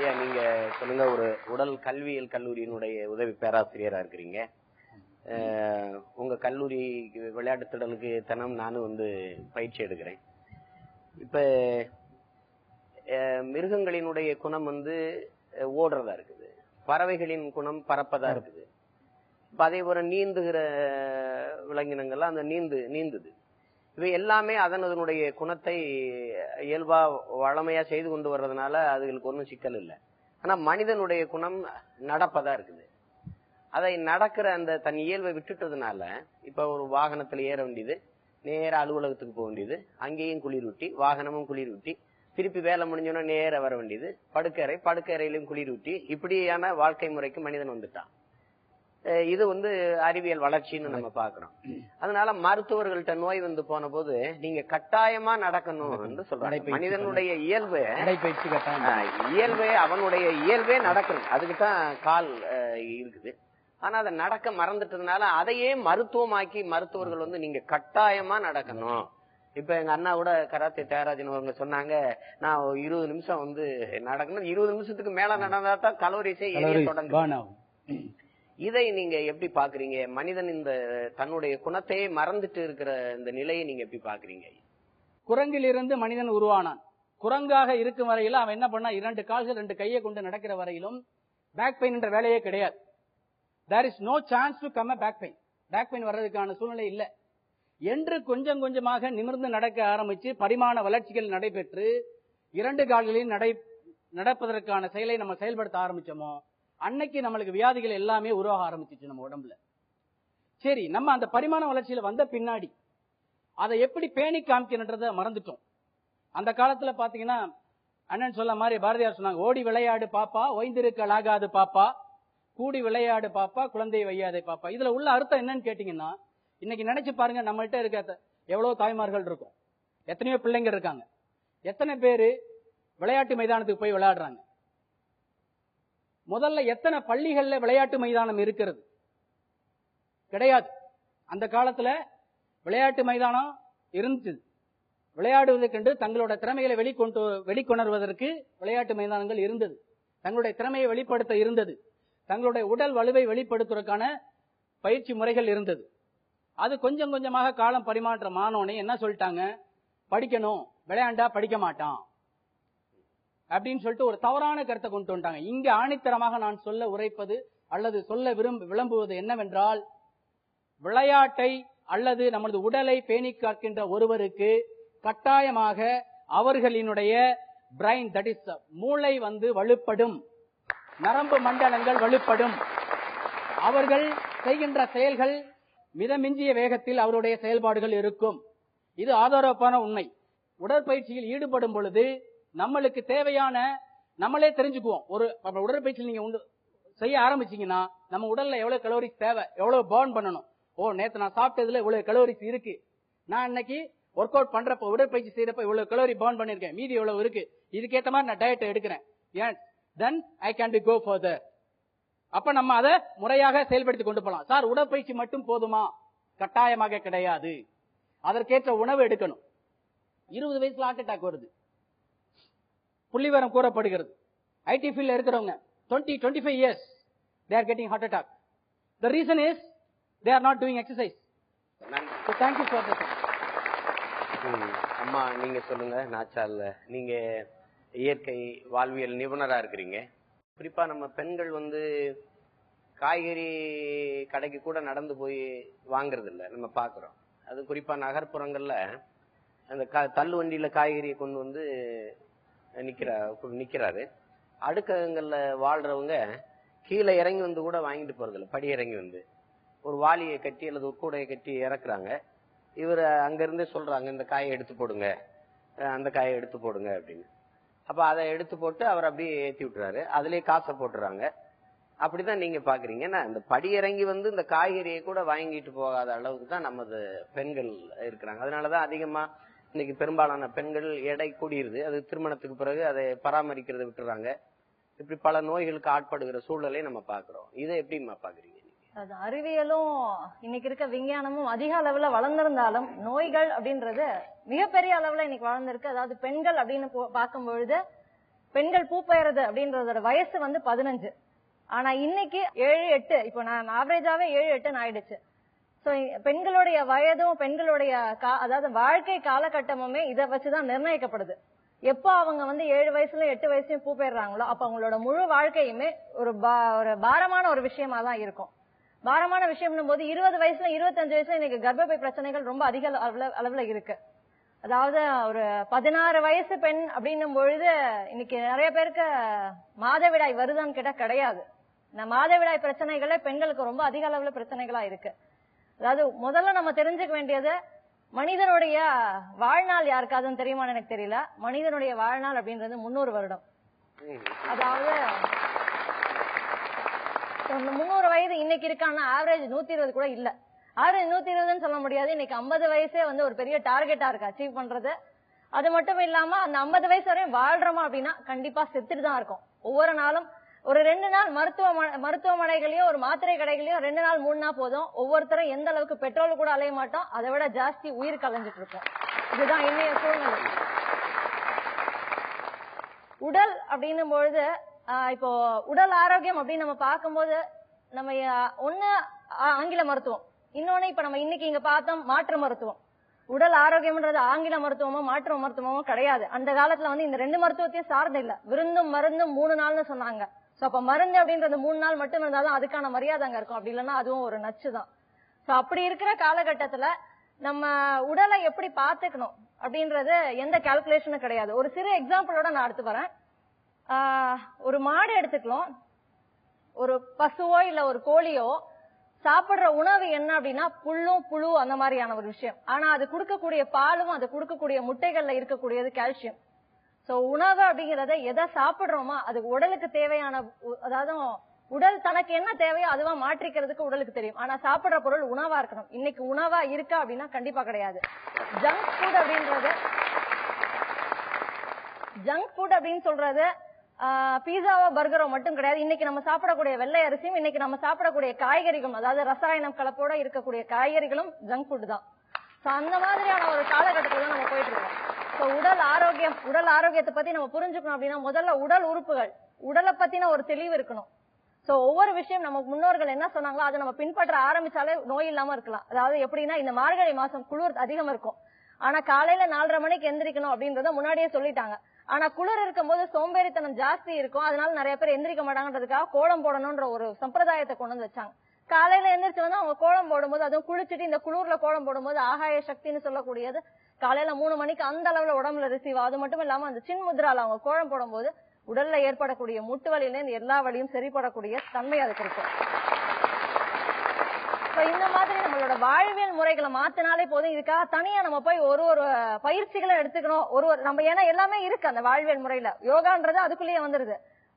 ஐயா நீங்க சொல்லுங்க ஒரு உடல் கல்வியியல் கல்லூரியினுடைய உதவி பேராசிரியரா இருக்கிறீங்க. உங்க கல்லூரி விளையாட்டு திடலுக்கு தினம் நானும் வந்து பயிற்சி எடுக்கிறேன். இப்ப மிருகங்களினுடைய குணம் வந்து ஓடுறதா இருக்குது. பறவைகளின் குணம் பறப்பதா இருக்குது. இப்ப அதே போல நீந்துகிற விலங்கினங்கள்லாம் அந்த நீந்து நீந்துது. இவை எல்லாமே அதன் அதனுடைய குணத்தை இயல்பா வளமையா செய்து கொண்டு வர்றதுனால அதுகளுக்கு ஒன்றும் சிக்கல் இல்லை. ஆனா மனிதனுடைய குணம் நடப்பதா இருக்குது. அதை நடக்கிற அந்த தன் இயல்பை விட்டுட்டதுனால இப்ப ஒரு வாகனத்துல ஏற வேண்டியது நேரா அலுவலகத்துக்கு போக வேண்டியது அங்கேயும் குளிர் ஊட்டி வாகனமும் குளிர் ஊட்டி திருப்பி வேலை முடிஞ்சோன்னா நேர வர வேண்டியது படுக்கறை படுக்கறையிலும் குளிர் ஊட்டி இப்படியான வாழ்க்கை முறைக்கு மனிதன் வந்துட்டான். இது வந்து அறிவியல் வளர்ச்சின்னு நம்ம பாக்குறோம் அதனால மருத்துவர்கள்ட்ட நோய் வந்து போன போது நீங்க கட்டாயமா நடக்கணும் சொல்றாங்க. மனிதனுடைய இயல்பு இயல்பே அவனுடைய இயல்பே நடக்கணும். அதுக்கு தான் கால் இருக்குது. ஆனா அதை நடக்க மறந்துட்டதுனால அதையே மருத்துவமாக்கி மருத்துவர்கள் வந்து நீங்க கட்டாயமா நடக்கணும். இப்ப எங்க அண்ணா கூட கராத்தே தியாகராஜன் அவங்க சொன்னாங்க நான் இருபது நிமிஷம் வந்து நடக்கணும். இருபது நிமிஷத்துக்கு மேல நடந்தா தான் கலோரிஸே ஏறிய தொடங்கும். இதை நீங்க எப்படி பாக்குறீங்க மனிதன் இந்த தன்னுடைய குணத்தையே மறந்துட்டு இருக்கிற இந்த நிலையை நீங்க எப்படி பாக்குறீங்க குரங்கிலிருந்து மனிதன் உருவானான். குரங்காக இருக்கும் வரையில அவன் என்ன பண்ணா இரண்டு கால்கள் ரெண்டு கையை கொண்டு நடக்கிற வரையிலும் பேக் பெயின் என்ற வேலையே கிடையாது. There is no chance to come back pain back pain வர்றதுக்கான சூழ்நிலை இல்லை. என்று கொஞ்சம் கொஞ்சமாக நிமிர்ந்து நடக்க ஆரம்பிச்சு பரிமாண வளர்ச்சிகள் நடைபெற்று இரண்டு கால்களில் நடை நடப்பதற்கான செயலை நம்ம செயல்படுத்த ஆரம்பிச்சோமோ அன்னைக்கு நம்மளுக்கு வியாதிகள் எல்லாமே உருவாக ஆரம்பிச்சிச்சு நம்ம உடம்புல. சரி நம்ம அந்த பரிமாண வளர்ச்சியில வந்த பின்னாடி அதை எப்படி பேணி காமிக்கணுன்றத மறந்துட்டோம். அந்த காலத்துல பாத்தீங்கன்னா அண்ணன் சொல்ல மாதிரி பாரதியார் சொன்னாங்க ஓடி விளையாடு பாப்பா ஓய்ந்திருக்கலாகாது பாப்பா கூடி விளையாடு பாப்பா குழந்தை வையாதே பாப்பா. இதுல உள்ள அர்த்தம் என்னன்னு கேட்டீங்கன்னா இன்னைக்கு நினைச்சு பாருங்க நம்மகிட்ட இருக்க எவ்வளவு தாய்மார்கள் இருக்கும். எத்தனையோ பிள்ளைங்க இருக்காங்க. எத்தனை பேரு விளையாட்டு மைதானத்துக்கு போய் விளையாடுறாங்க. முதல்ல எத்தனை பள்ளிகள்ல விளையாட்டு மைதானம் இருக்கிறது? கிடையாது. அந்த காலத்துல விளையாட்டு மைதானம் இருந்துச்சு. விளையாடுவதற்கென்று தங்களோட திறமைகளை வெளிக்கொண்டு வெளிக்கொணர்வதற்கு விளையாட்டு மைதானங்கள் இருந்தது. தங்களுடைய திறமையை வெளிப்படுத்த இருந்தது. தங்களுடைய உடல் வலுவை வெளிப்படுத்துவதற்கான பயிற்சி முறைகள் இருந்தது. அது கொஞ்சம் கொஞ்சமாக காலம் பரிமாற்றம் ஆனோடனே என்ன சொல்லிட்டாங்க? படிக்கணும். விளையாண்டா படிக்க மாட்டான். அப்படின்னு சொல்லிட்டு ஒரு தவறான கருத்தை கொண்டு வந்துட்டாங்க. இங்க ஆணித்தரமாக நான் சொல்ல உரைப்பது அல்லது சொல்ல விரும்ப விளம்புவது என்னவென்றால் விளையாட்டை அல்லது நமது உடலை பேணி காக்கின்ற ஒருவருக்கு கட்டாயமாக அவர்களினுடைய பிரைன் தட் இஸ் மூளை வந்து வலுப்படும். நரம்பு மண்டலங்கள் வலுப்படும். அவர்கள் செய்கின்ற செயல்கள் மிதமிஞ்சிய வேகத்தில் அவருடைய செயல்பாடுகள் இருக்கும். இது ஆதாரப்பான உண்மை. உடற்பயிற்சியில் ஈடுபடும் பொழுது நம்மளுக்கு தேவையான நம்மளே தெரிஞ்சுக்குவோம். ஒரு உடற்பயிற்சி உடற்பயிற்சியில் நீங்க உண்டு- செய்ய ஆரம்பிச்சீங்கன்னா நம்ம உடல்ல எவ்வளவு கலோரிஸ் தேவை எவ்வளவு பேர்ன் பண்ணணும். ஓ நேத்து நான் சாப்பிட்டதுல இவ்வளவு கலோரிஸ் இருக்கு. நான் இன்னைக்கு ஒர்க் அவுட் பண்றப்ப உடற்பயிற்சி செய்யறப்ப இவ்வளவு கலோரி பர்ன் பண்ணிருக்கேன் மீதி எவ்வளவு இருக்கு? இதுக்கேற்ற மாதிரி நான் டயட் எடுக்கிறேன். ஏன் then I can be go further அப்ப நம்ம அதை முறையாக செயல்படுத்தி கொண்டு போகலாம் சார் உடற்பயிற்சி மட்டும் போதுமா? கட்டாயமாக கிடையாது. அதற்கேற்ற உணவு எடுக்கணும். இருபது வயசுல ஹார்ட் அட்டாக் வருது. புள்ளிவரம் கூறப்படுகிறது. ஐடி ஃபீல்ட்ல இருக்கிறவங்க twenty twenty five years they are getting heart attack the reason is they are not doing exercise so thank you for this hmm. அம்மா நீங்க சொல்லுங்க நாச்சால நீங்க இயற்கை வாழ்வியல் நிபுணரா இருக்கிறீங்க. குறிப்பா நம்ம பெண்கள் வந்து காய்கறி கடைக்கு கூட நடந்து போய் வாங்குறது இல்ல நம்ம பாக்குறோம். அது குறிப்பா நகர்ப்புறங்கள்ல அந்த க- தள்ளு வண்டியில காய்கறியை கொண்டு வந்து நிக்கிறா நிக்கிறாரு. அடுக்ககங்கள்ல வாழ்றவங்க கீழே இறங்கி வந்து கூட வாங்கிட்டு போறதில்ல. படி இறங்கி வந்து. ஒரு வாளியை கட்டி அல்லது ஒரு கூடையை கட்டி இறக்குறாங்க. இவர் அங்கிருந்தே சொல்றாங்க இந்த காயை எடுத்து போடுங்க. அந்த காயை எடுத்து போடுங்க அப்படின்னு. அப்ப அதை எடுத்து போட்டு அவர் அப்படியே ஏத்தி விட்டுறாரு. அதுலயே காசை போட்டுறாங்க. அப்படிதான் நீங்க பாக்குறீங்க. ஏன்னா இந்த படி இறங்கி வந்து இந்த காய்கறியை கூட வாங்கிட்டு போகாத அளவுக்கு தான் நமது பெண்கள் இருக்கிறாங்க. அதனாலதான் அதிகமா இன்னைக்கு பெரும்பாலான பெண்கள் எடை கூடியிருது அது திருமணத்துக்கு பிறகு அதை பராமரிக்கிறத விட்டுறாங்க. இப்படி பல நோய்களுக்கு ஆட்படுகிற சூழலை நம்ம பாக்குறோம் இதை எப்படிம்மா பாக்குறீங்க அது அறிவியலும் இன்னைக்கு இருக்க விஞ்ஞானமும் அதிக அளவுல வளர்ந்திருந்தாலும் நோய்கள் அப்படின்றது மிகப்பெரிய அளவுல இன்னைக்கு வளர்ந்திருக்கு. அதாவது பெண்கள் அப்படின்னு பார்க்கும் பொழுது பெண்கள் பூ பெயறது அப்படின்றதோட வயசு வந்து பதினஞ்சு. ஆனா இன்னைக்கு ஏழு எட்டு இப்போ நான் ஆவரேஜாவே ஏழு எட்டுன்னு ஆயிடுச்சு. சோ பெண்களுடைய வயதும் பெண்களுடைய கா- அதாவது வாழ்க்கை காலகட்டமுமே இதை வச்சுதான் நிர்ணயிக்கப்படுது. எப்போ அவங்க வந்து ஏழு வயசுல எட்டு வயசுலயும் பூ போயிடுறாங்களோ அப்ப அவங்களோட முழு வாழ்க்கையுமே ஒரு பா- ஒரு பாரமான ஒரு விஷயமா தான் இருக்கும். பாரமான விஷயம்னும் போது இருபது வயசுல இருபத்தஞ்சு வயசுல இன்னைக்கு கர்ப்பப்பை பிரச்சனைகள் ரொம்ப அதிக அளவுல அளவுல இருக்கு. அதாவது ஒரு பதினாறு வயசு பெண் அப்படின்னும் பொழுது இன்னைக்கு நிறைய பேருக்கு மாதவிடாய் வருதான்னு கேட்டா கிடையாது. இந்த மாதவிடாய் பிரச்சனைகளே பெண்களுக்கு ரொம்ப அதிக அளவுல பிரச்சனைகளா இருக்கு. அதாவது முதல்ல நம்ம தெரிஞ்சுக்க வேண்டியது மனிதனுடைய வாழ்நாள் யாருக்காதுன்னு தெரியுமான்னு எனக்கு தெரியல. மனிதனுடைய வாழ்நாள் அப்படின்றது முன்னூறு வருடம். அதாவது இந்த முந்நூறு வயது இன்னைக்கு இருக்கான்னா ஆவரேஜ் நூத்தி இருபது கூட இல்ல. ஆவரேஜ் நூத்தி இருபதுன்னு சொல்ல முடியாது. இன்னைக்கு ஐம்பது வயசே வந்து ஒரு பெரிய டார்கெட்டா இருக்கு அச்சீவ் பண்றது. அது மட்டும் இல்லாம அந்த ஐம்பது வயசு வரையும் வாழ்றோமா அப்படின்னா கண்டிப்பா செத்துட்டு தான் இருக்கும். ஒவ்வொரு நாளும் ஒரு ரெண்டு நாள் மருத்துவ மருத்துவமனைகளையும் ஒரு மாத்திரை கடைகளையும் ரெண்டு நாள் மூணு நாள் போதும். ஒவ்வொருத்தரும் எந்த அளவுக்கு பெட்ரோல் கூட அலைய மாட்டோம் அதை விட ஜாஸ்தி உயிர் கலைஞ்சிட்டு இருக்கோம். இதுதான் இன்னைய சூழ்நிலை. உடல் அப்படின்னும் பொழுது ஆஹ் இப்போ உடல் ஆரோக்கியம் அப்படின்னு நம்ம பார்க்கும்போது நம்ம ஒன்னு ஒண்ணு ஆங்கில மருத்துவம். இன்னொன்னு இப்ப நம்ம இன்னைக்கு இங்க பார்த்தோம் மாற்று மருத்துவம். உடல் ஆரோக்கியம்ன்றது ஆங்கில மருத்துவமோ மாற்று மருத்துவமோ கிடையாது. அந்த காலத்துல வந்து இந்த ரெண்டு மருத்துவத்தையும் சார்ந்து இல்ல. விருந்தும் மருந்தும் மூணு நாள்னு சொன்னாங்க. சோ அப்ப மருந்து அப்படின்றது மூணு நாள் மட்டும் இருந்தாலும் அதுக்கான மரியாதை அங்க இருக்கும். அப்படி இல்லைன்னா அதுவும் ஒரு நச்சு தான் சோ அப்படி இருக்கிற காலகட்டத்துல நம்ம உடலை எப்படி பாத்துக்கணும் அப்படின்றது எந்த கால்குலேஷனும் கிடையாது. ஒரு சிறு எக்ஸாம்பிளோட நான் அடுத்து வரேன். ஒரு மாடு எடுத்துக்கலாம். ஒரு பசுவோ இல்ல ஒரு கோழியோ சாப்பிடுற உணவு என்ன அப்படின்னா புல்லும் புழு அந்த மாதிரியான ஒரு விஷயம். ஆனா அது கொடுக்கக்கூடிய பாலும் அது கொடுக்கக்கூடிய முட்டைகள்ல இருக்கக்கூடியது கால்சியம் சோ உணவு அப்படிங்கறத எதை சாப்பிடுறோமோ அது உடலுக்கு தேவையான அதாவது உடல் தனக்கு என்ன தேவையோ அதுவா மாற்றிக்கிறதுக்கு உடலுக்கு தெரியும். ஆனா சாப்பிடுற பொருள் உணவா இருக்கணும். இன்னைக்கு உணவா இருக்கா அப்படின்னா கண்டிப்பா கிடையாது. ஜங்க் ஃபுட் அப்படின்றது ஜங்க் ஃபுட் அப்படின்னு சொல்றது பீஸாவோ பர்கரோ மட்டும் கிடையாது. இன்னைக்கு நம்ம சாப்பிடக்கூடிய வெள்ளை அரிசியும் இன்னைக்கு நம்ம சாப்பிடக்கூடிய காய்கறிகளும் அதாவது ரசாயனம் கலப்போட இருக்கக்கூடிய காய்கறிகளும் ஜங்க் ஃபுட் தான். சோ அந்த மாதிரியான ஒரு காலகட்டத்தில் நம்ம போயிட்டு இருக்கோம். உடல் ஆரோக்கியம் உடல் ஆரோக்கியத்தை பத்தி நம்ம புரிஞ்சுக்கணும் அப்படின்னா முதல்ல உடல் உறுப்புகள் உடலை பத்தின ஒரு தெளிவு இருக்கணும். சோ ஒவ்வொரு விஷயம் நம்ம முன்னோர்கள் என்ன சொன்னாங்களோ அதை நம்ம பின்பற்ற ஆரம்பிச்சாலே நோய் இல்லாம இருக்கலாம். அதாவது எப்படின்னா இந்த மார்கழி மாசம் குளிர் அதிகம் இருக்கும். ஆனா காலையில நாலரை மணிக்கு எந்திரிக்கணும் அப்படின்றத முன்னாடியே சொல்லிட்டாங்க. ஆனா குளிர் இருக்கும் போது சோம்பேறித்தனம் ஜாஸ்தி இருக்கும். அதனால நிறைய பேர் எந்திரிக்க மாட்டாங்கன்றதுக்காக கோலம் போடணும்ன்ற ஒரு சம்பிரதாயத்தை கொண்டு வந்து வச்சாங்க. காலையில எந்திரிச்சு வந்து அவங்க கோலம் போடும்போது அதுவும் குளிச்சுட்டு இந்த குளிர்ல கோலம் போடும்போது ஆகாய சக்தின்னு சொல்லக்கூடியது காலையில மூணு மணிக்கு அந்த அளவுல உடம்புல ரிசீவ் அது மட்டும் இல்லாம அந்த சின் முத்ரால அவங்க கோலம் போடும்போது உடல்ல ஏற்படக்கூடிய முட்டு வலியில இருந்து எல்லா வலியும் சரிப்படக்கூடிய தன்மை அதுக்கு இருக்கும் இந்த மாதிரி நம்மளோட வாழ்வியல் முறைகளை மாத்தினாலே போதும். இதுக்காக தனியா நம்ம போய் ஒரு ஒரு பயிற்சிகளை எடுத்துக்கணும். ஒரு ஒரு நம்ம ஏன்னா எல்லாமே இருக்கு அந்த வாழ்வியல் முறையில. யோகான்றது அதுக்குள்ளேயே வந்துருது.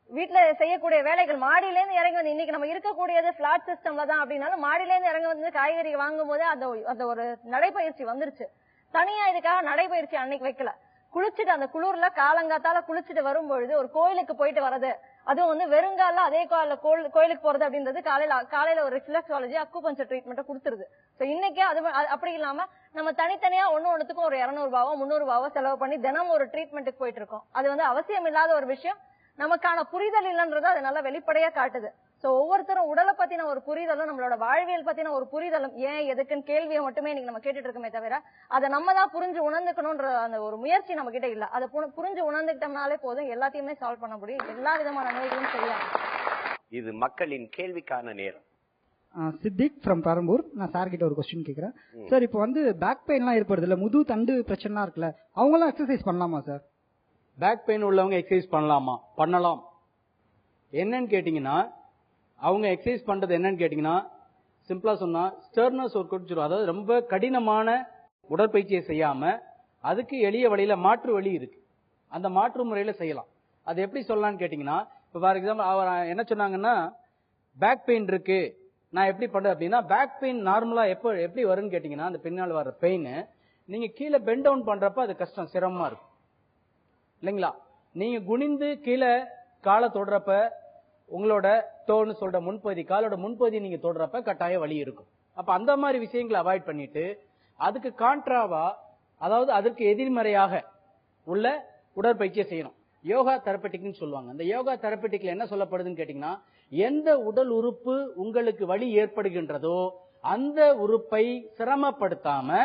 வீட்டுல செய்யக்கூடிய வேலைகள் மாடியில இருந்து இறங்கி வந்து இன்னைக்கு நம்ம இருக்கக்கூடியது பிளாட் சிஸ்டம்ல தான் அப்படின்னாலும் மாடியில இருந்து இறங்கி வந்து காய்கறி வாங்கும் போது அந்த அந்த ஒரு நடைப்பயிற்சி வந்துருச்சு. தனியா இதுக்காக நடைப்பயிற்சி அன்னைக்கு வைக்கல. குளிச்சுட்டு அந்த குளிர்ல காலங்காத்தால குளிச்சுட்டு வரும்பொழுது ஒரு கோயிலுக்கு போயிட்டு வர்றது. அதுவும் வந்து வெறுங்கால அதே கோயில கோயிலுக்கு போறது அப்படின்றது காலையில காலையில ஒரு ரிஃப்ளெக்ஸாலஜி அக்குபஞ்சர் ட்ரீட்மெண்ட் கொடுத்துருது. சோ இன்னைக்கு அது அது அப்படி இல்லாம நம்ம தனித்தனியா ஒண்ணு ஒண்ணுத்துக்கும் ஒரு இருநூறு ரூபாவோ ரூபாவோ செலவு பண்ணி தினம் ஒரு ட்ரீட்மெண்ட்டுக்கு போயிட்டு இருக்கோம். அது வந்து அவசியம் இல்லாத ஒரு விஷயம். நமக்கான புரிதல் இல்லைன்றது அது நல்லா வெளிப்படையா காட்டுது. சோ ஒவ்வொருத்தரும் உடலை பத்தின ஒரு புரிதலும் நம்மளோட வாழ்வியல் பத்தின ஒரு புரிதலும் ஏன் எதுக்குன்னு கேள்வியை மட்டுமே இன்னைக்கு நம்ம கேட்டுட்டு இருக்கோமே தவிர அதை நம்ம தான் புரிஞ்சு உணர்ந்துக்கணும்ன்ற அந்த ஒரு முயற்சி நம்ம கிட்ட இல்ல. அதை புரி- புரிஞ்சு உணர்ந்துக்கிட்டோம்னாலே போதும் எல்லாத்தையுமே சால்வ் பண்ண முடியும். எல்லா விதமான நோய்களும் சரியாகும் இது மக்களின் கேள்விக்கான நேரம். சித்திக் ஃப்ரம் பெரம்பூர். நான் சார் கிட்ட ஒரு கொஸ்டின் கேட்குறேன் சார் இப்போ வந்து பேக் பெயின்லாம் ஏற்படுது இல்ல? முது தண்டு பிரச்சனைலாம் இருக்குல்ல? அவங்களாம் எக்ஸசைஸ் பண்ணலாமா சார் பேக் பெயின் உள்ளவங்க எக்ஸசைஸ் பண்ணலாமா? பண்ணலாம். என்னன்னு கேட்டீங்கன்னா அவங்க எக்ஸசைஸ் பண்ணுறது என்னன்னு கேட்டிங்கன்னா சிம்பிளாக சொன்னால் ஸ்டர்னஸ் ஒர்க் அவுட் சொல்லுவோம் அதாவது ரொம்ப கடினமான உடற்பயிற்சியை செய்யாமல் அதுக்கு எளிய வழியில் மாற்று வழி இருக்குது அந்த மாற்று முறையில் செய்யலாம். அது எப்படி சொல்லலாம்னு கேட்டிங்கன்னா இப்போ ஃபார் எக்ஸாம்பிள் அவர் என்ன சொன்னாங்கன்னா பேக் பெயின் இருக்கு. நான் எப்படி பண்ணுறேன் அப்படின்னா பேக் பெயின் நார்மலாக எப்போ எப்படி வரும்னு கேட்டிங்கன்னா அந்த பின்னால் வர பெயின் நீங்கள் கீழே பெண்ட் டவுன் பண்ணுறப்ப அது கஷ்டம் சிரமமாக இருக்கும். இல்லைங்களா? நீங்கள் குனிந்து கீழே காலை தொடுறப்ப உங்களோட டோன்னு சொல்ற முன்பகுதி காலோட முன்பகுதி நீங்க தொடுறப்ப கட்டாய வலி இருக்கும். அப்ப அந்த மாதிரி விஷயங்களை அவாய்ட் பண்ணிட்டு அதுக்கு கான்ட்ராவா அதாவது அதற்கு எதிர்மறையாக உள்ள உடற்பயிற்சியை செய்யணும். யோகா தெரப்பட்டிக்னு சொல்லுவாங்க. அந்த யோகா தெரப்பட்டிக்ல என்ன சொல்லப்படுதுன்னு கேட்டீங்கன்னா எந்த உடல் உறுப்பு உங்களுக்கு வலி ஏற்படுகின்றதோ அந்த உறுப்பை சிரமப்படுத்தாம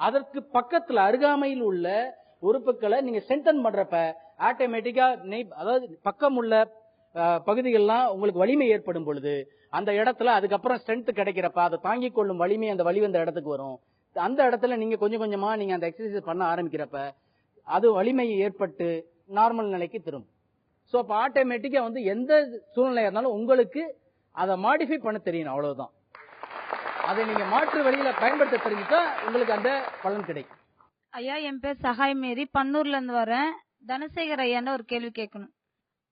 அதற்கு பக்கத்துல அருகாமையில் உள்ள உறுப்புகளை நீங்க ஸ்ட்ரென்தன் பண்றப்ப ஆட்டோமேட்டிக்கா அதாவது பக்கம் உள்ள பகுதிகள்லாம் உங்களுக்கு வலிமை ஏற்படும் பொழுது அந்த இடத்துல அதுக்கப்புறம் ஸ்ட்ரென்த் கிடைக்கிறப்ப அதை தாங்கி கொள்ளும் வலிமை அந்த வலி அந்த இடத்துக்கு வரும். அந்த இடத்துல நீங்க கொஞ்சம் கொஞ்சமா நீங்க அந்த எக்ஸசைஸ் பண்ண ஆரம்பிக்கிறப்ப அது வலிமை ஏற்பட்டு நார்மல் நிலைக்கு திரும்பும். ஸோ அப்போ ஆட்டோமேட்டிக்கா வந்து எந்த சூழ்நிலையா இருந்தாலும் உங்களுக்கு அதை மாடிஃபை பண்ண தெரியணும் அவ்வளவுதான். அதை நீங்க மாற்று வழியில பயன்படுத்த தெரிஞ்சுட்டா உங்களுக்கு அந்த பலன் கிடைக்கும். ஐயா என் பேர் சகாய் மேரி. பன்னூர்ல இருந்து வரேன். தனசேகர் ஐயான்னு ஒரு கேள்வி கேட்கணும்.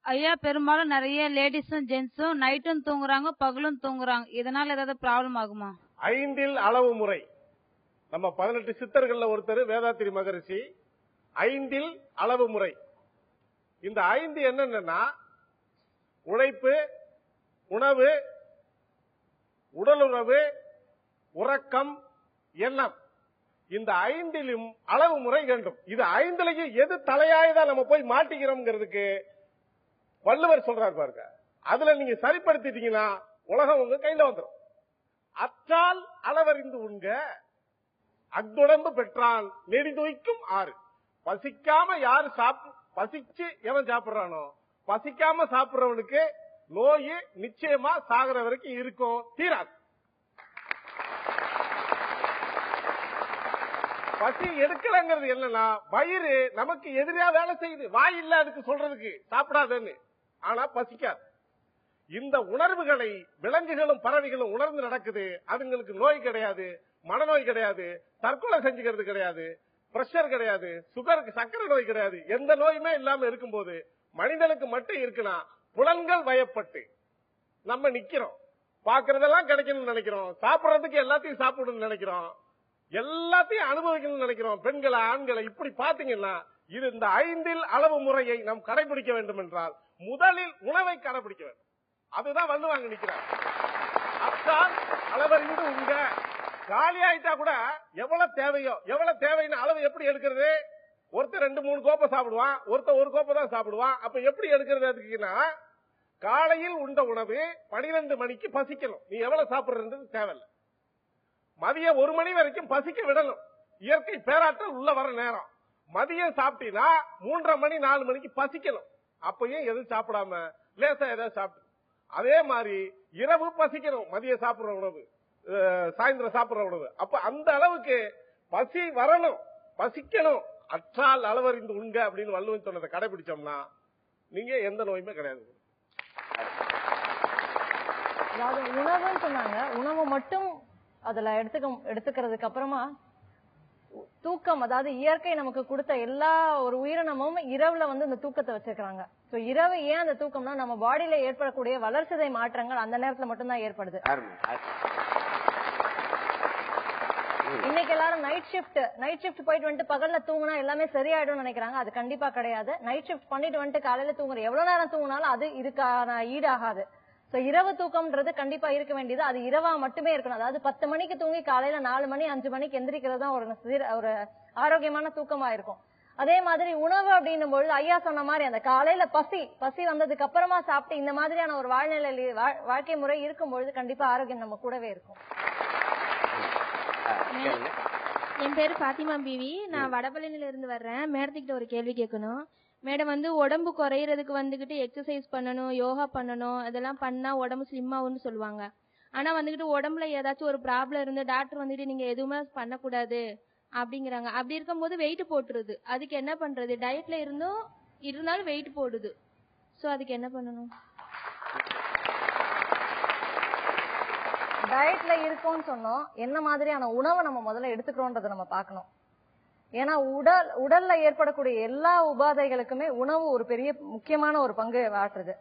ஐயா பெரும்பாலும் நிறைய லேடிஸும் ஜென்ஸும் நைட்டும் தூங்குறாங்க பகலும் தூங்குறாங்க. இதனால ஏதாவது ப்ராப்ளம் ஆகுமா? ஐந்தில் அளவு முறை. நம்ம பதினெட்டு சித்தர்கள்ல ஒருத்தர் வேதாத்திரி மகரிஷி ஐந்தில் அளவு முறை. இந்த ஐந்து என்னன்னா உழைப்பு உணவு உடலுறவு உறக்கம் எண்ணம். இந்த ஐந்திலும் அளவு முறை வேண்டும். இது ஐந்துலயும் எது தலையாயதா நம்ம போய் மாட்டிக்கிறோம்ங்கிறதுக்கு வள்ளுவர் சொல்றாரு பாருங்க. அதுல நீங்க சரிப்படுத்திட்டீங்கன்னா உலகம் உங்க கையில வந்துடும் அற்றால் அளவறிந்து உண்க அக்குடம்பு பெற்றான் நெடிதுய்க்கும் ஆறு. பசிக்காம யாரு சாப் பசிச்சு எவன் சாப்பிடுறானோ பசிக்காம சாப்பிடுறவனுக்கு நோய் நிச்சயமா சாகுற வரைக்கும் இருக்கும். தீராது. பசி எடுக்கலங்கிறது என்னன்னா வயிறு நமக்கு எதிரியா வேலை செய்யுது. வாய் இல்ல அதுக்கு சொல்றதுக்கு. சாப்பிடாதன்னு. ஆனா பசிக்காது. இந்த உணர்வுகளை விலங்குகளும் பறவைகளும் உணர்ந்து நடக்குது. அதுங்களுக்கு நோய் கிடையாது மனநோய் கிடையாது தற்கொலை செஞ்சுக்கிறது கிடையாது பிரஷர் கிடையாது சுகருக்கு சக்கரை நோய் கிடையாது. எந்த நோயுமே இல்லாம இருக்கும்போது மனிதனுக்கு மட்டும் இருக்குன்னா புலன்கள் வயப்பட்டு நம்ம நிக்கிறோம். பாக்குறதெல்லாம் கிடைக்கணும்னு நினைக்கிறோம். சாப்பிடுறதுக்கு எல்லாத்தையும் சாப்பிடணும்னு நினைக்கிறோம். எல்லாத்தையும் அனுபவிக்கணும்னு நினைக்கிறோம். பெண்களை ஆண்களை இப்படி பாத்தீங்கன்னா இது இந்த ஐந்தில் அளவு முறையை நாம் கடைபிடிக்க வேண்டும் என்றால் முதலில் உணவை கடைபிடிக்க வேண்டும். அதுதான் வந்து வாங்க நிக்கிறார். அத்தான் அளவறிந்து உங்க. காலி ஆயிட்டா கூட எவ்வளவு தேவையோ எவ்வளவு தேவைன்னு அளவு எப்படி எடுக்கிறது? ஒருத்தர் ரெண்டு மூணு கோப்பை சாப்பிடுவான் ஒருத்தர் ஒரு கோப்பை தான் சாப்பிடுவான். அப்ப எப்படி எடுக்கிறது அதுக்குன்னா காலையில் உண்ட உணவு பனிரெண்டு மணிக்கு பசிக்கணும். நீ எவ்வளவு சாப்பிடுறது தேவையில்லை. மதியம் ஒரு மணி வரைக்கும் பசிக்க விடணும். இயற்கை பேராற்றல் உள்ள வர நேரம். மதியம் சாப்பிட்டீங்கன்னா மூன்றரை மணி நாலு மணிக்கு பசிக்கணும். அப்பயும் எதுவும் சாப்பிடாம லேசா ஏதாவது சாப்பிட்டு அதே மாதிரி இரவு பசிக்கணும் மதியம் சாப்பிடுற உணவு. சாயந்தரம் சாப்பிடுற உணவு. அப்ப அந்த அளவுக்கு பசி வரணும் பசிக்கணும். அற்றால் அளவறிந்து உண்க அப்படின்னு வள்ளுவன் சொன்னதை கடைபிடிச்சோம்னா நீங்க எந்த நோயுமே கிடையாது. அதாவது உணவுன்னு சொன்னாங்க. உணவு மட்டும் அதுல எடுத்துக்க எடுத்துக்கிறதுக்கு அப்புறமா தூக்கம் அதாவது இயற்கை நமக்கு கொடுத்த எல்லா ஒரு உயிரினமும் இரவுல வந்து இந்த தூக்கத்தை வச்சிருக்காங்க சோ இரவு ஏன் அந்த தூக்கம்னா நம்ம பாடியில ஏற்படக்கூடிய வளர்சிதை மாற்றங்கள் அந்த நேரத்துல மட்டும்தான் ஏற்படுது. இன்னைக்கு எல்லாரும் நைட் ஷிஃப்ட் நைட் ஷிஃப்ட் போயிட்டு வந்துட்டு பகல்ல தூங்கினா எல்லாமே சரியாயிடும்னு நினைக்கிறாங்க. அது கண்டிப்பா கிடையாது. நைட் ஷிஃப்ட் பண்ணிட்டு வந்துட்டு காலையில தூங்குற எவ்வளவு நேரம் தூங்கினாலும் அது இதுக்கான ஈடாகாது. சோ இரவு தூக்கம்ன்றது கண்டிப்பா இருக்க வேண்டியது. அது இரவா மட்டுமே இருக்கணும். அதாவது பத்து மணிக்கு தூங்கி காலையில நாலு மணி அஞ்சு மணிக்கு எந்திரிக்கிறது தான் ஒரு சீர- ஒரு ஆரோக்கியமான தூக்கமா இருக்கும். அதே மாதிரி உணவு அப்படின்னும் பொழுது ஐயா சொன்ன மாதிரி அந்த காலையில பசி பசி வந்ததுக்கு அப்புறமா சாப்பிட்டு இந்த மாதிரியான ஒரு வாழ்நிலை வாழ்க்கை முறை இருக்கும் பொழுது கண்டிப்பா ஆரோக்கியம் நம்ம கூடவே இருக்கும். என் பேர் ஃபாத்திமா பிவி. நான் வடபழனில இருந்து வர்றேன். மேடத்துக்கிட்ட ஒரு கேள்வி கேட்கணும். மேடம் வந்து உடம்பு குறையிறதுக்கு வந்துகிட்டு எக்ஸசைஸ் பண்ணணும் யோகா பண்ணணும் இதெல்லாம் பண்ணா உடம்பு ஸ்லிம் ஆகும்னு சொல்லுவாங்க. ஆனா வந்துகிட்டு உடம்புல ஏதாச்சும் ஒரு ப்ராப்ளம் இருந்து டாக்டர் வந்துட்டு நீங்க எதுவுமே பண்ணக்கூடாது அப்படிங்கிறாங்க. அப்படி இருக்கும்போது வெயிட் போட்டுருது. அதுக்கு என்ன பண்றது? டயட்ல இருந்தும் இருந்தாலும் வெயிட் போடுது. சோ அதுக்கு என்ன பண்ணணும்? டயட்ல இருக்கோம்னு சொன்னோம். என்ன மாதிரியான உணவை நம்ம முதல்ல எடுத்துக்கிறோன்றதை நம்ம பார்க்கணும். ஏன்னா உடல் உடல்ல ஏற்படக்கூடிய எல்லா உபாதைகளுக்குமே உணவு ஒரு பெரிய முக்கியமான ஒரு பங்கு ஆற்றுது.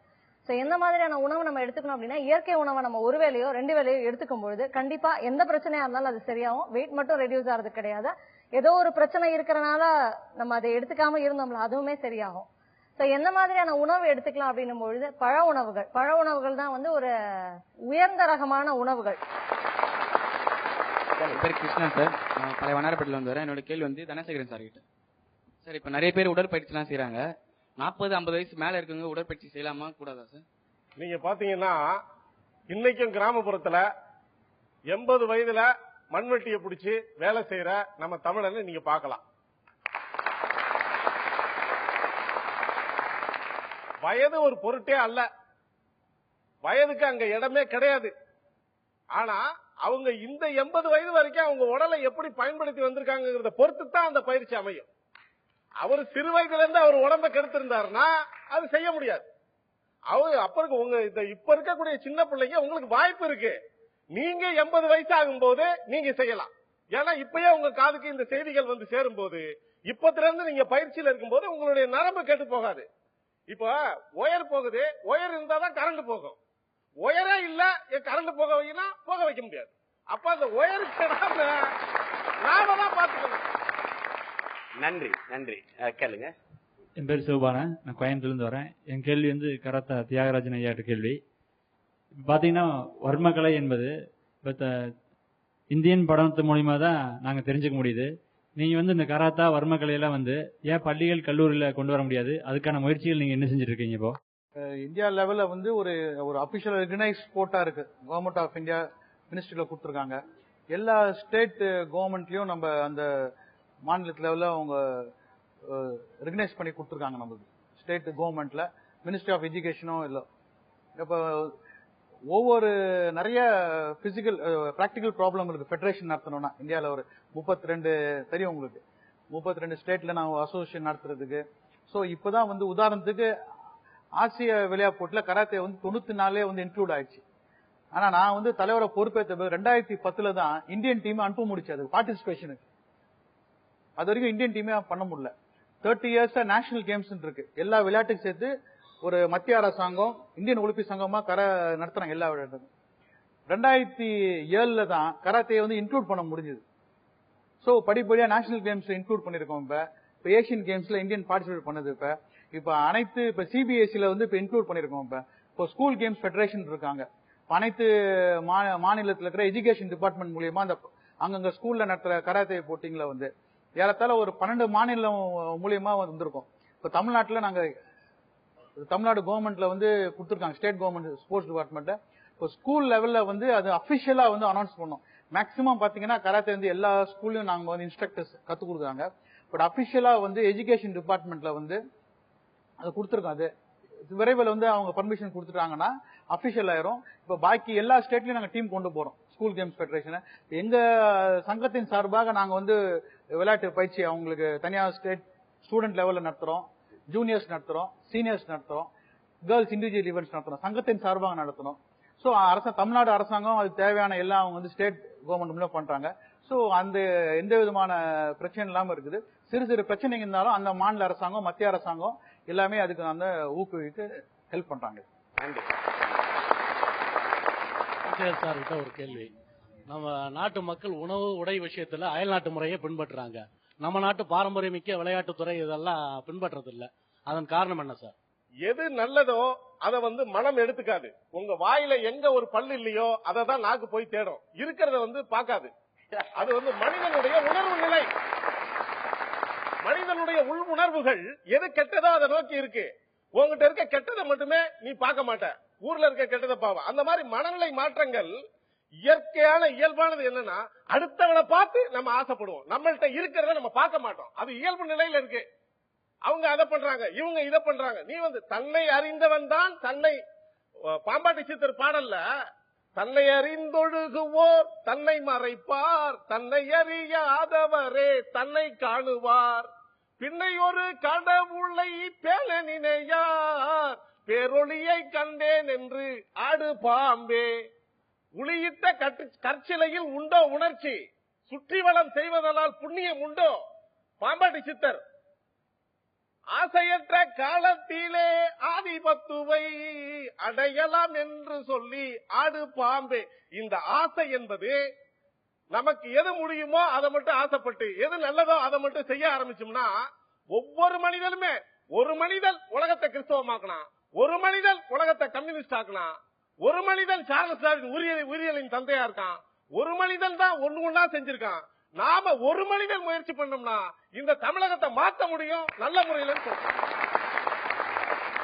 சோ எந்த மாதிரியான உணவு நம்ம எடுத்துக்கணும் அப்படின்னா இயற்கை உணவை நம்ம ஒரு வேலையோ ரெண்டு வேளையோ எடுத்துக்கும் பொழுது கண்டிப்பா எந்த பிரச்சனையா இருந்தாலும் அது சரியாகும். வெயிட் மட்டும் ரெடியூஸ் ஆகிறது கிடையாது. ஏதோ ஒரு பிரச்சனை இருக்கிறனால நம்ம அதை எடுத்துக்காம இருந்தோம்ல அதுவுமே சரியாகும். ஸோ எந்த மாதிரியான உணவு எடுத்துக்கலாம் அப்படின்னும் பொழுது பழ உணவுகள். பழ உணவுகள் தான் வந்து ஒரு உயர்ந்த ரகமான உணவுகள். என் பேர் கிருஷ்ணா சார். நான் பழைய வண்ணாரப்பேட்டில் வந்து வரேன். என்னோட கேள்வி வந்து தனசேகரன் சார் கிட்ட. சார் இப்போ நிறைய பேர் உடற்பயிற்சிலாம் செய்கிறாங்க நாற்பது ஐம்பது வயசு மேலே இருக்கவங்க உடற்பயிற்சி செய்யலாமா கூடாதா சார் நீங்கள் பார்த்தீங்கன்னா இன்னைக்கும் கிராமப்புறத்தில் எண்பது வயதில் மண்வெட்டியை பிடிச்சி வேலை செய்யற நம்ம தமிழனை நீங்க பார்க்கலாம் வயது ஒரு பொருட்டே அல்ல. வயதுக்கு அங்க இடமே கிடையாது. ஆனா அவங்க இந்த எண்பது வயது வரைக்கும் அவங்க உடலை எப்படி பயன்படுத்தி வந்திருக்காங்கிறத பொறுத்து தான் அந்த பயிற்சி அமையும். அவர் சிறு வயதுல இருந்து அவர் உடம்ப கெடுத்திருந்தாருன்னா அது செய்ய முடியாது. அவர் அப்ப இருக்க உங்க இந்த இப்ப இருக்கக்கூடிய சின்ன பிள்ளைங்க உங்களுக்கு வாய்ப்பு இருக்கு. நீங்க எண்பது வயசு ஆகும்போது நீங்க செய்யலாம். ஏன்னா இப்பயே உங்க காதுக்கு இந்த செய்திகள் வந்து சேரும் போது இப்பத்துல இருந்து நீங்க பயிற்சியில இருக்கும்போது உங்களுடைய நரம்பு கெட்டு போகாது. இப்ப ஒயர் போகுது ஒயர் இருந்தாதான் கரண்ட் போகும். ஒயரே இல்ல கரண்ட் போக வைக்கினா போக வைக்க முடியாது. அப்ப அந்த ஒயர் கெடாம நாம தான் பாத்துக்கணும் நன்றி நன்றி. கேளுங்க. என் பேர் சிவபாலன் நான் கோயம்புத்தூர்லேருந்து வரேன். என் கேள்வி வந்து கராத்தா தியாகராஜன் ஐயாட்ட கேள்வி. பார்த்தீங்கன்னா வர்மக்கலை என்பது இப்போ இந்தியன் படத்து மூலிமா தான் நாங்கள் தெரிஞ்சுக்க முடியுது. நீங்கள் வந்து இந்த கராத்தா வர்மக்கலையெல்லாம் வந்து ஏன் பள்ளிகள் கல்லூரியில் கொண்டு வர முடியாது? அதுக்கான முயற்சிகள் நீங்கள் என்ன செஞ்சுட்டு இருக்கீங்க இப்போ? இந்தியா லெவல்ல வந்து ஒரு ஒரு அபிஷியல் ரெகனைஸ் ஸ்போர்ட்டா இருக்கு. கவர்மெண்ட் ஆஃப் இந்தியா மினிஸ்ட்ரியில கொடுத்துருக்காங்க. எல்லா ஸ்டேட் கவர்மெண்ட்லயும் நம்ம அந்த மாநிலத்தில் லெவல்ல அவங்க ரெகனைஸ் பண்ணி கொடுத்துருக்காங்க நமக்கு ஸ்டேட் கவர்மெண்ட்ல மினிஸ்ட்ரி ஆஃப் எஜுகேஷனும் இல்லை. இப்போ ஒவ்வொரு நிறைய பிசிக்கல் ப்ராக்டிக்கல் ப்ராப்ளம் இருக்கு. ஃபெடரேஷன் நடத்தணும்னா இந்தியாவில் ஒரு முப்பத்தி ரெண்டு தெரியும் உங்களுக்கு. முப்பத்தி ரெண்டு ஸ்டேட்ல நான் அசோசியேஷன் நடத்துறதுக்கு. ஸோ இப்போதான் வந்து உதாரணத்துக்கு ஆசிய விளையாட்டுல கராத்தே வந்து தொண்ணூத்தி நாலே வந்து இன்க்ளூட் ஆயிடுச்சு. ஆனா நான் வந்து தலைவரை பொறுப்பேற்ற ரெண்டாயிரத்தி பத்துல தான் இந்தியன் டீம் அனுப்ப முடிச்சு அது பார்ட்டிசிபேஷனுக்கு அது வரைக்கும் இந்தியன் டீமே பண்ண முடியல. தேர்ட்டி இயர்ஸா நேஷனல் கேம்ஸ் இருக்கு. எல்லா விளையாட்டுக்கும் சேர்த்து ஒரு மத்திய அரசாங்கம் இந்தியன் ஒலிம்பிக் சங்கமா கர நடத்துறாங்க எல்லா விளையாட்டுக்கும். ரெண்டாயிரத்தி ஏழுல தான் கராத்தையை வந்து இன்க்ளூட் பண்ண முடிஞ்சது. சோ படிப்படியா நேஷனல் கேம்ஸ் இன்க்ளூட் பண்ணிருக்கோம் இப்ப. இப்ப ஏசியன் கேம்ஸ்ல இந்தியன் பார்ட்டிசிபேட் பண்ணது இப்ப. இப்ப அனைத்து இப்ப சிபிஎஸ்சில வந்து இப்ப இன்க்ளூட் பண்ணிருக்கோம் இப்ப. இப்போ ஸ்கூல் கேம்ஸ் ஃபெடரேஷன் இருக்காங்க. அனைத்து மா- மாநிலத்தில் இருக்கிற எஜுகேஷன் டிபார்ட்மெண்ட் மூலியமா அந்த அங்கங்க ஸ்கூல்ல நடத்துற கராத்தே போட்டிங்கள வந்து ஏறத்தாழ ஒரு பன்னெண்டு மாநிலம் மூலியமா வந்திருக்கும். இப்ப தமிழ்நாட்டுல நாங்க தமிழ்நாடு கவர்மெண்ட்ல வந்து கொடுத்துருக்காங்க ஸ்டேட் கவர்மெண்ட் ஸ்போர்ட்ஸ் டிபார்ட்மெண்ட்ல இப்போ ஸ்கூல் லெவல்ல வந்து அது அபிஷியலா வந்து அனௌன்ஸ் பண்ணோம். மேக்ஸிமம் பாத்தீங்கன்னா கராத்தே வந்து எல்லா ஸ்கூல்லையும் நாங்க வந்து இன்ஸ்ட்ரக்டர்ஸ் கற்றுக் கொடுக்குறாங்க. பட் அபிஷியலா வந்து எஜுகேஷன் டிபார்ட்மெண்ட்ல வந்து அது கொடுத்துருக்கோம் அது விரைவில் வந்து அவங்க பர்மிஷன் கொடுத்துட்டாங்கன்னா அஃபிஷியல் ஆயிரும். இப்போ பாக்கி எல்லா ஸ்டேட்லயும் நாங்கள் டீம் கொண்டு போறோம். ஸ்கூல் கேம்ஸ் ஃபெடரேஷன் எங்க சங்கத்தின் சார்பாக நாங்கள் வந்து விளையாட்டு பயிற்சி அவங்களுக்கு தனியார் ஸ்டேட் ஸ்டூடெண்ட் லெவலில் நடத்துறோம். ஜூனியர்ஸ் நடத்துறோம். சீனியர்ஸ் நடத்துறோம். கேர்ள்ஸ் இண்டிவிஜுவல் ஈவெண்ட்ஸ் நடத்துறோம். சங்கத்தின் சார்பாக நடத்துறோம். ஸோ அரச தமிழ்நாடு அரசாங்கம் அது தேவையான எல்லாம் அவங்க வந்து ஸ்டேட் கவர்மெண்ட் மூலம் பண்றாங்க. ஸோ அந்த எந்த விதமான பிரச்சனை இல்லாமல் இருக்குது. சிறு சிறு பிரச்சனைங்க இருந்தாலும் அந்த மாநில அரசாங்கம் மத்திய அரசாங்கம் எல்லாமே அதுக்கு அந்த ஊக்குவித்து ஹெல்ப் பண்றாங்க. சார் கிட்ட ஒரு கேள்வி. நம்ம நாட்டு மக்கள் உணவு உடை விஷயத்துல அயல்நாட்டு முறையை பின்பற்றுறாங்க. நம்ம நாட்டு பாரம்பரியமிக்க விளையாட்டுத்துறை இதெல்லாம் பின்பற்றது இல்ல அதன் காரணம் என்ன சார் எது நல்லதோ அத வந்து மனம் எடுத்துக்காது. உங்க வாயில எங்க ஒரு பல்லு இல்லையோ அதை தான் நாக்கு போய் தேடும். இருக்கிறத வந்து பார்க்காது. அது வந்து மனிதனுடைய உணர்வு நிலை. மனிதனுடைய உள் உணர்வுகள் எது கெட்டதோ அதை நோக்கி இருக்கு. உங்ககிட்ட இருக்க கெட்டதை மட்டுமே நீ பார்க்க மாட்ட. ஊர்ல இருக்க கெட்டதை பாவம். அந்த மாதிரி மனநிலை மாற்றங்கள் இயற்கையான இயல்பானது என்னன்னா அடுத்தவனை பார்த்து நம்ம ஆசைப்படுவோம். நம்மள்கிட்ட இருக்கிறத நம்ம பார்க்க மாட்டோம். அது இயல்பு நிலையில இருக்கு. அவங்க அதை பண்றாங்க இவங்க இதை பண்றாங்க. நீ வந்து தன்னை அறிந்தவன் தான் தன்னை பாம்பாட்டி சித்தர் பாடல்ல தன்னை அறிந்தொழுகுவோர் தன்னை மறைப்பார். தன்னை அறியாதவரே தன்னை காணுவார். பின்னை ஒரு கடவுளை பேலனினையார் பேரொளியை கண்டேன் என்று ஆடு பாம்பே. உளியிட்ட கற்சிலையில் உண்டோ உணர்ச்சி? சுற்றி வளம் செய்வதனால் புண்ணியம் உண்டோ? பாம்பாட்டி சித்தர். ஆசையற்ற காலத்திலே ஆதிபத்துவை அடையலாம் என்று சொல்லி ஆடு பாம்பே. இந்த ஆசை என்பது நமக்கு எது முடியுமோ அதை மட்டும் ஆசைப்பட்டு எது நல்லதோ அதை மட்டும் செய்ய ஆரம்பிச்சோம்னா ஒவ்வொரு மனிதனுமே ஒரு மனிதன் உலகத்தை கிறிஸ்தவமாக்கலாம் ஒரு மனிதன் உலகத்தை கம்யூனிஸ்ட் ஆக்கலாம் ஒரு மனிதன் சார்லஸ் டார்வின் உயிரியலின் தந்தையா இருக்கான் ஒரு மனிதன் தான் ஒண்ணு ஒன்னா செஞ்சிருக்கான். நாம ஒரு மனிதன் முயற்சி பண்ணோம்னா இந்த தமிழகத்தை மாத்த முடியும் நல்ல முறையில் சொல்றோம்.